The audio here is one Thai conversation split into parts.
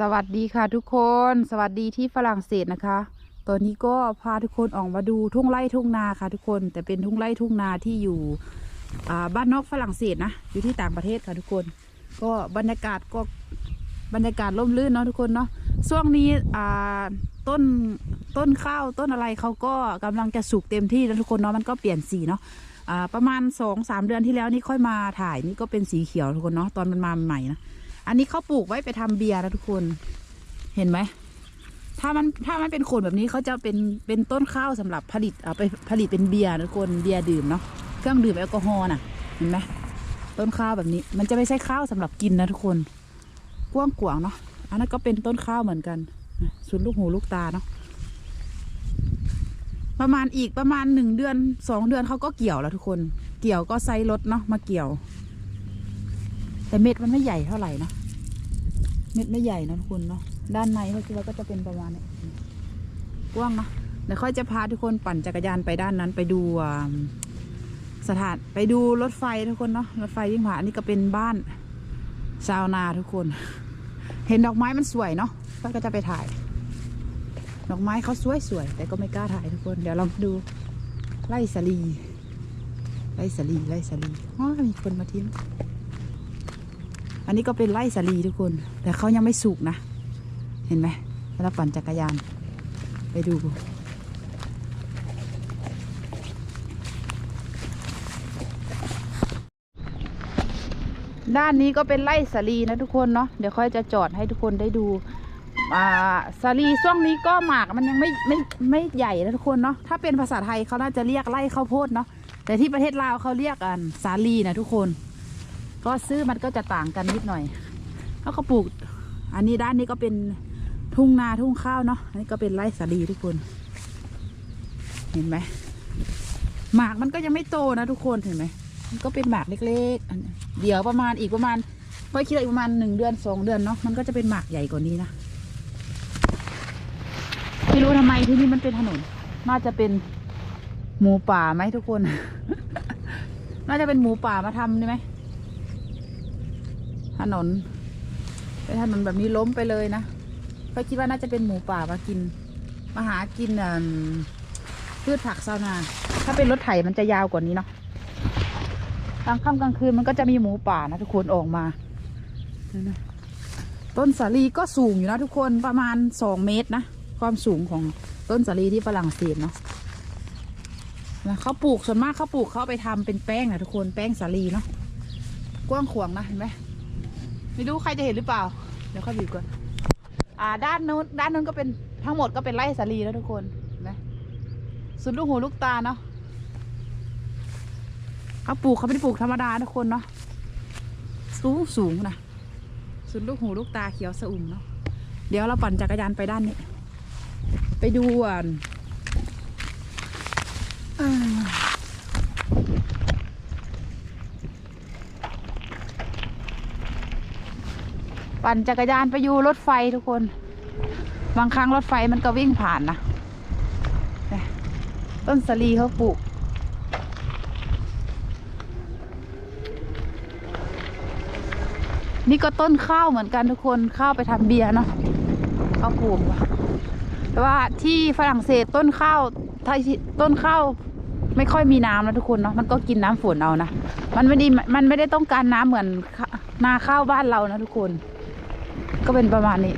สวัสดีค่ะทุกคน สวัสดีที่ฝรั่งเศสนะคะ ตอนนี้ก็พาทุกคนออกมาดูทุ่งไร่ทุ่งนาค่ะทุกคน แต่เป็นทุ่งไร่ทุ่งนาที่อยู่บ้านนอกฝรั่งเศสนะ อยู่ที่ต่างประเทศค่ะทุกคน ก็บรรยากาศก็บรรยากาศร่มรื่นเนาะทุกคนเนาะ ช่วงนี้ต้นต้นข้าวต้นอะไรเขาก็กำลังจะสุกเต็มที่แล้วทุกคนเนาะมันก็เปลี่ยนสีเนาะประมาณสองสามเดือนที่แล้วนี่ค่อยมาถ่ายนี่ก็เป็นสีเขียวทุกคนเนาะตอนมันมาใหม่นะ อันนี้เขาปลูกไว้ไปทำเบียร์นะทุกคน เห็นไหม ถ้ามันถ้ามันเป็นขนแบบนี้เขาจะเป็นเป็นต้นข้าวสำหรับผลิตเอาไปผลิตเป็นเบียร์นะทุกคนเบียร์ดื่มเนาะเครื่องดื่มแอลกอฮอล์น่ะ เห็นไหมต้นข้าวแบบนี้ มันจะไม่ใช่ข้าวสำหรับกินนะทุกคนกว้างกวางเนาะอันนั้นก็เป็นต้นข้าวเหมือนกันสุดลูกหูลูกตาเนาะประมาณอีกประมาณหนึ่งเดือนสองเดือนเขาก็เกี่ยวแล้วทุกคน เกี่ยวก็ไซรถเนาะมาเกี่ยว แต่เม็ดมันไม่ใหญ่เท่าไหร่เนาะ เม็ดไม่ใหญ่นะทุกคนเนาะด้านในเขาคิดว่าก็จะเป็นประมาณนี้กว้างนะเดี๋ยวค่อยจะพาทุกคนปั่นจักรยานไปด้านนั้นไปดูสถานไปดูรถไฟทุกคนเนาะรถไฟวิ่งผ่านอันนี้ก็เป็นบ้านชาวนาทุกคน เห็นดอกไม้มันสวยเนาะก็จะไปถ่าย ดอกไม้เขาสวยสวยๆแต่ก็ไม่กล้าถ่ายทุกคน เดี๋ยวลองดูไล่สลีไล่สลีไล่สลีอ๋อมีคนมาทิ้ง อันนี้ก็เป็นไร่สาลีทุกคน แต่เขายังไม่สุกนะ เห็นไหมแล้วปั่นจักรยาน ไปดูด้านนี้ก็เป็นไร่สาลีนะทุกคนเนาะเดี๋ยวค่อยจะจอดให้ทุกคนได้ดูอ่าสาลีช่วงนี้ก็หมากมันยังไม่ไม่ไม่ใหญ่นะทุกคนเนาะถ้าเป็นภาษาไทยเขาน่าจะเรียกไร่ข้าวโพดเนาะแต่ที่ประเทศลาวเขาเรียกอันสาลีนะทุกคน ก็ซื้อมันก็จะต่างกันนิดหน่อย แล้วก็ปลูก อันนี้ด้านนี้ก็เป็นทุ่งนาทุ่งข้าวเนาะอันนี้ก็เป็นไร่สาลีทุกคน เห็นไหมหมากมันก็ยังไม่โตนะทุกคนเห็นไหมมันก็เป็นหมากเล็กๆอันนี้เดี๋ยวประมาณอีกประมาณพอคิดว่าอีกประมาณหนึ่งเดือนสองเดือนเนาะมันก็จะเป็นหมากใหญ่กว่านี้นะไม่รู้ทำไมที่นี่มันเป็นถนน น่าจะเป็นหมูป่าไหมทุกคน น่าจะเป็นหมูป่ามาทำใช่ไหม ถนนเป็นถนนแบบนี้ล้มไปเลยนะก็คิดว่าน่าจะเป็นหมูป่ามากิน มาหากินอ่าพืชผักชาวนา ถ้าเป็นรถไถมันจะยาวกว่านี้เนาะกลางค่ำกลางคืนมันก็จะมีหมูป่านะทุกคนออกมา ต้นสาลีก็สูงอยู่นะทุกคนประมาณสองเมตรนะ ความสูงของต้นสาลีที่ฝรั่งเศสเนาะนะเขาปลูกส่วนมากเขาปลูกเขาเอาไปทำเป็นแป้งนะทุกคนแป้งสาลีเนาะกว้างขวางนะเห็นไหม ไม่รู้ใครจะเห็นหรือเปล่า เดี๋ยวค่อยบีบก่อนอ่าด้านนู้นด้านนู้นก็เป็นทั้งหมดก็เป็นไร่สาลีแล้วทุกคนนไหมสุดลูกหูลูกตาเนาะเขาปลูกเขาไม่ได้ปลูกธรรมดาทุกคนเนาะสูงสูงนะสุดลูกหูลูกตาเขียวสะอุ่มเนาะเดี๋ยวเราปั่นจักรยานไปด้านนี้ ไปดูอะ ปั่นจักรยานไปอยู่รถไฟทุกคน บางครั้งรถไฟมันก็วิ่งผ่านนะต้นสลีเขาปลูก นี่ก็ต้นข้าวเหมือนกันทุกคนข้าวไปทำเบียร์เนาะเขาปลูกว่ะแต่ว่าที่ฝรั่งเศสต้นข้าวไทยต้นข้าวไม่ค่อยมีน้ำนะทุกคนเนาะมันก็กินน้ำฝนเอานะมันไม่ได้มันไม่ได้ต้องการน้ำเหมือนนาข้าวบ้านเรานะทุกคน ก็เป็นประมาณนี้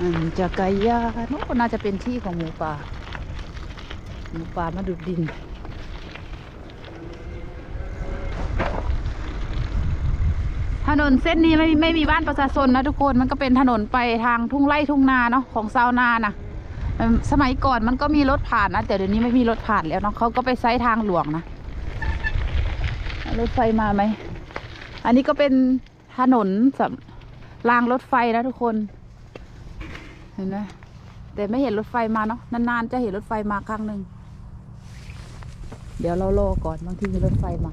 อันจักรยานโอ้น่าจะเป็นที่ของหมูป่า หมูป่ามาดูดดิน ถนนเส้นนี้ไม่ไม่มีบ้านประชาชนนะทุกคนมันก็เป็นถนนไปทางทุ่งไร่ทุ่งนาเนาะของชาวนานะสมัยก่อนมันก็มีรถผ่านนะแต่เดี๋ยวนี้ไม่มีรถผ่านแล้วเนาะเขาก็ไปใช้ทางหลวงนะรถไฟมาไหมอันนี้ก็เป็นถนนสำรางรถไฟนะทุกคน เห็นไหมแต่ไม่เห็นรถไฟมาเนาะนานๆจะเห็นรถไฟมาครั้งหนึ่งเดี๋ยวเรารอก่อนบางทีมีรถไฟมา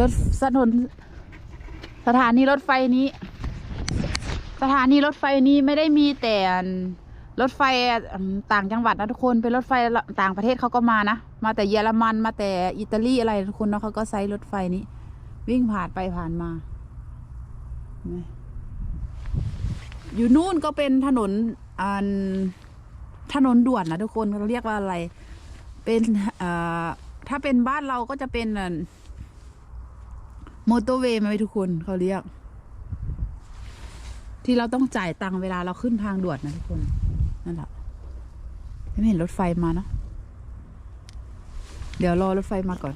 รถสถนสถานีรถไฟนี้ สถานีรถไฟนี้ไม่ได้มีแต่รถไฟต่างจังหวัดนะทุกคน เป็นรถไฟต่างประเทศเขาก็มานะ มาแต่เยอรมันมาแต่อิตาลีอะไรทุกคนเนาะเขาก็ใช้รถไฟนี้ วิ่งผ่านไปผ่านมา อยู่นู่นก็เป็นถนนอันถนนด่วนนะทุกคนเขาเรียกว่าอะไร เป็นอ่อถ้าเป็นบ้านเราก็จะเป็น มอเตอร์เวย์ไหมทุกคนเขาเรียก ที่เราต้องจ่ายตังค์เวลาเราขึ้นทางด่วนนะทุกคน นั่นแหละไม่เห็นรถไฟมาเนาะเดี๋ยวรอรถไฟมาก่อน